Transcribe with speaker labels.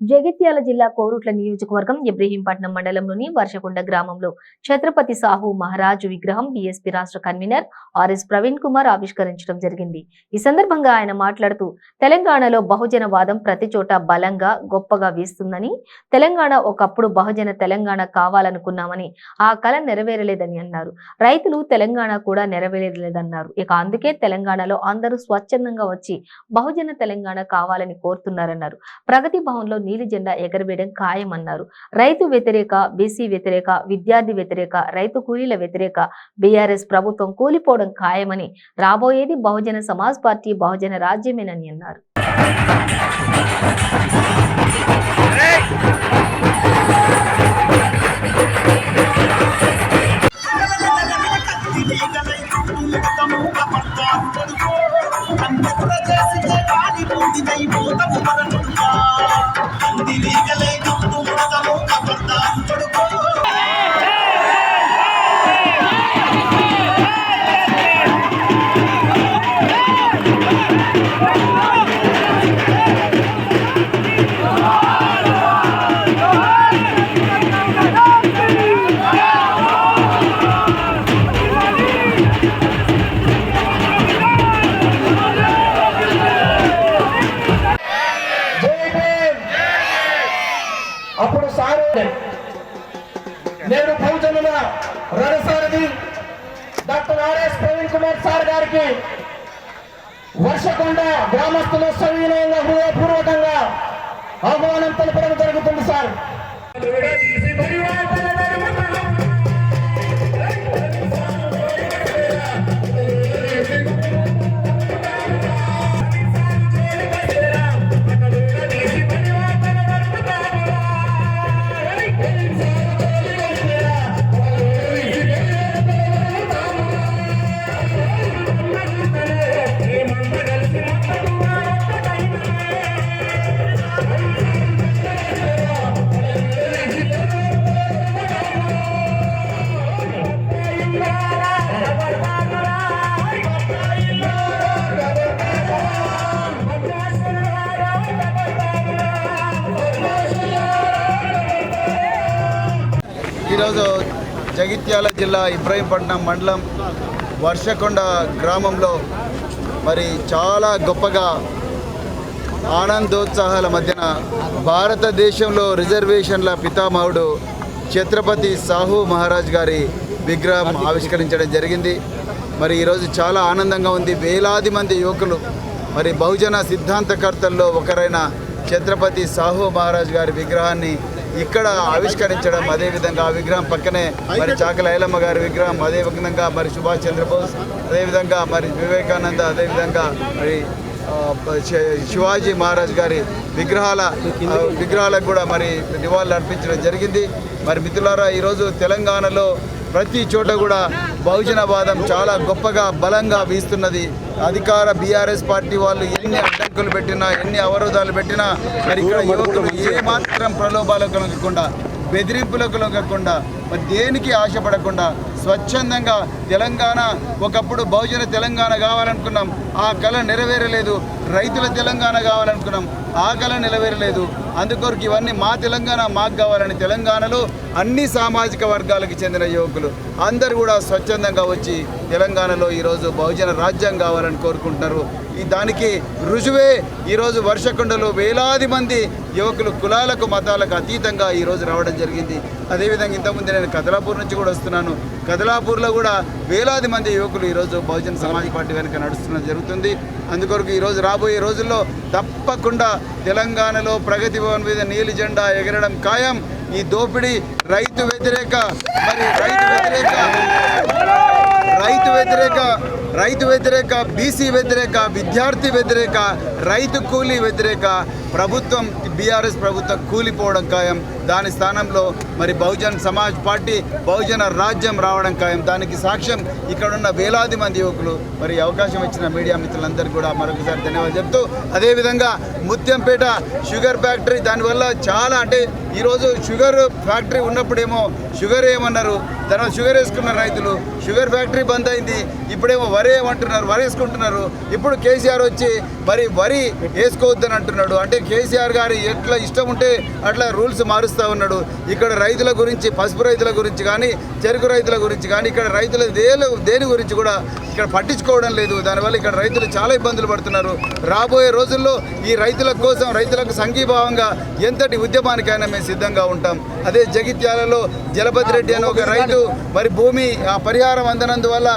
Speaker 1: జగిత్యాల జిల్లా కోరుట్ల నియోజకవర్గం ఇబ్రహీంపట్నం మండలంలోని వర్షకొండ గ్రామంలో ఛత్రపతి సాహు మహారాజు విగ్రహం బీఎస్పీ రాష్ట్ర కన్వీనర్ ఆర్ఎస్ ప్రవీణ్ కుమార్ ఆవిష్కరించడం జరిగింది. ఈ సందర్భంగా ఆయన మాట్లాడుతూ తెలంగాణలో బహుజన వాదం ప్రతి చోట బలంగా గొప్పగా వీస్తుందని తెలంగాణ ఒకప్పుడు బహుజన తెలంగాణ కావాలనుకున్నామని ఆ కళ నెరవేరలేదని అన్నారు. రైతులు తెలంగాణ కూడా నెరవేరలేదన్నారు. ఇక అందుకే తెలంగాణలో అందరూ స్వచ్ఛందంగా వచ్చి బహుజన తెలంగాణ కావాలని కోరుతున్నారన్నారు. ప్రగతి భవన్లో నీలి జెండా ఎగరవేయడం ఖాయమన్నారు. రైతు వ్యతిరేక బీసీ వ్యతిరేక విద్యార్థి వ్యతిరేక రైతు కూలీల వ్యతిరేక బీఆర్ఎస్ ప్రభుత్వం కూలిపోవడం ఖాయమని రాబోయేది బహుజన సమాజ్ పార్టీ బహుజన రాజ్యమేనని అన్నారు.
Speaker 2: Oh! అప్పుడు సారు నేను బహుజనుల రణసారథి doctor RS Praveen Kumar sir గారికి వర్షకొండ గ్రామస్తులు సవినయంగా హృదయపూర్వకంగా ఆహ్వానం తెలపడం జరుగుతుంది సార్.
Speaker 3: ఈరోజు జగిత్యాల జిల్లా ఇబ్రహీంపట్నం మండలం వర్షకొండ గ్రామంలో మరి చాలా గొప్పగా ఆనందోత్సాహాల మధ్యన భారతదేశంలో రిజర్వేషన్ల పితామహుడు ఛత్రపతి సాహు మహారాజ్ గారి విగ్రహం ఆవిష్కరించడం జరిగింది. మరి ఈరోజు చాలా ఆనందంగా ఉంది. వేలాది మంది యువకులు మరి బహుజన సిద్ధాంతకర్తల్లో ఒకరైన ఛత్రపతి సాహు మహారాజ్ గారి విగ్రహాన్ని ఇక్కడ ఆవిష్కరించడం అదేవిధంగా ఆ విగ్రహం పక్కనే మరి చాకల ఐలమ్మ గారి విగ్రహం అదే విధంగా మరి సుభాష్ చంద్రబోస్ అదేవిధంగా మరి వివేకానంద అదేవిధంగా మరి శివాజీ మహారాజ్ గారి విగ్రహాల విగ్రహాలకు కూడా మరి నివాళులు అర్పించడం జరిగింది. మరి మిత్రులారా ఈరోజు తెలంగాణలో ప్రతి చోట కూడా బహుజనవాదం చాలా గొప్పగా బలంగా వీస్తున్నది. అధికార బీఆర్ఎస్ పార్టీ వాళ్ళు ఎన్ని అడ్డంకులు పెట్టినా ఎన్ని అవరోధాలు పెట్టినా మరి ఇక్కడ యువకులు ఏమాత్రం ప్రలోభాలకు లొంగకుండా బెదిరింపులకు లొంగకుండా మరి దేనికి ఆశపడకుండా స్వచ్ఛందంగా తెలంగాణ ఒకప్పుడు బహుజన తెలంగాణ కావాలనుకున్నాం. ఆ కళ నెరవేరలేదు. రైతుల తెలంగాణ కావాలనుకున్నాం. ఆ కళ నెరవేరలేదు. అందుకొరకు ఇవన్నీ మా తెలంగాణ మాకు కావాలని తెలంగాణలో అన్ని సామాజిక వర్గాలకు చెందిన యువకులు. అందరూ కూడా స్వచ్ఛందంగా వచ్చి తెలంగాణలో ఈరోజు బహుజన రాజ్యం కావాలని కోరుకుంటున్నారు. ఈ దానికి రుజువే ఈరోజు వర్షకొండలో వేలాది మంది యువకులు కులాలకు మతాలకు అతీతంగా ఈరోజు రావడం జరిగింది. అదేవిధంగా ఇంతకుముందు నేను కదలాపూర్ నుంచి కూడా వస్తున్నాను. కదలాపూర్లో కూడా వేలాది మంది యువకులు ఈరోజు బహుజన సమాజ్ పార్టీ వెనుక నడుస్తున్నది జరుగుతుంది. అందుకొరకు ఈరోజు రాబోయే రోజుల్లో తప్పకుండా తెలంగాణలో ప్రగతి భవన్ మీద నీలి జెండా ఎగరడం ఖాయం. ఈ దోపిడీ రైతు వ్యతిరేక మరి రైతు వ్యతిరేక రైతు వ్యతిరేక రైతు వ్యతిరేక బీసీ వ్యతిరేక విద్యార్థి వ్యతిరేక రైతు కూలీ వ్యతిరేక ప్రభుత్వం బీఆర్ఎస్ ప్రభుత్వం కూలిపోవడం ఖాయం. దాని స్థానంలో మరి బహుజన్ సమాజ్ పార్టీ బహుజన రాజ్యం రావడం ఖాయం. దానికి సాక్ష్యం ఇక్కడ ఉన్న వేలాది మంది యువకులు. మరి అవకాశం ఇచ్చిన మీడియా మిత్రులందరూ కూడా మరొకసారి ధన్యవాదాలు చెప్తూ అదేవిధంగా ముత్యంపేట షుగర్ ఫ్యాక్టరీ. దానివల్ల చాలా అంటే ఈరోజు షుగర్ ఫ్యాక్టరీ ఉన్నప్పుడేమో షుగర్ ఏమన్నారు? తర్వాత షుగర్ వేసుకున్న రైతులు షుగర్ ఫ్యాక్టరీ బంద్ అయింది ఇప్పుడేమో వరి ఏమంటున్నారు వరి వేసుకుంటున్నారు. ఇప్పుడు కేసీఆర్ వచ్చి మరి వరి వేసుకోవద్దని అంటున్నాడు. అంటే కేసీఆర్ గారి ఎట్లా ఇష్టం ఉంటే అట్లా రూల్స్ మారుస్తూ ఉన్నాడు. ఇక్కడ రైతుల గురించి పసుపు రైతుల గురించి కానీ చెరుకు రైతుల గురించి కానీ ఇక్కడ రైతుల దేని దేని గురించి కూడా ఇక్కడ పట్టించుకోవడం లేదు. దానివల్ల ఇక్కడ రైతులు చాలా ఇబ్బందులు పడుతున్నారు. రాబోయే రోజుల్లో ఈ రైతుల కోసం రైతులకు సంఘీభావంగా ఎంతటి ఉద్యమానికైనా మేము సిద్ధంగా ఉంటాం. అదే జగిత్యాలలో జలపతి రెడ్డి అనే ఒక రైతు మరి భూమి ఆ పరిహారం అందనందువల్ల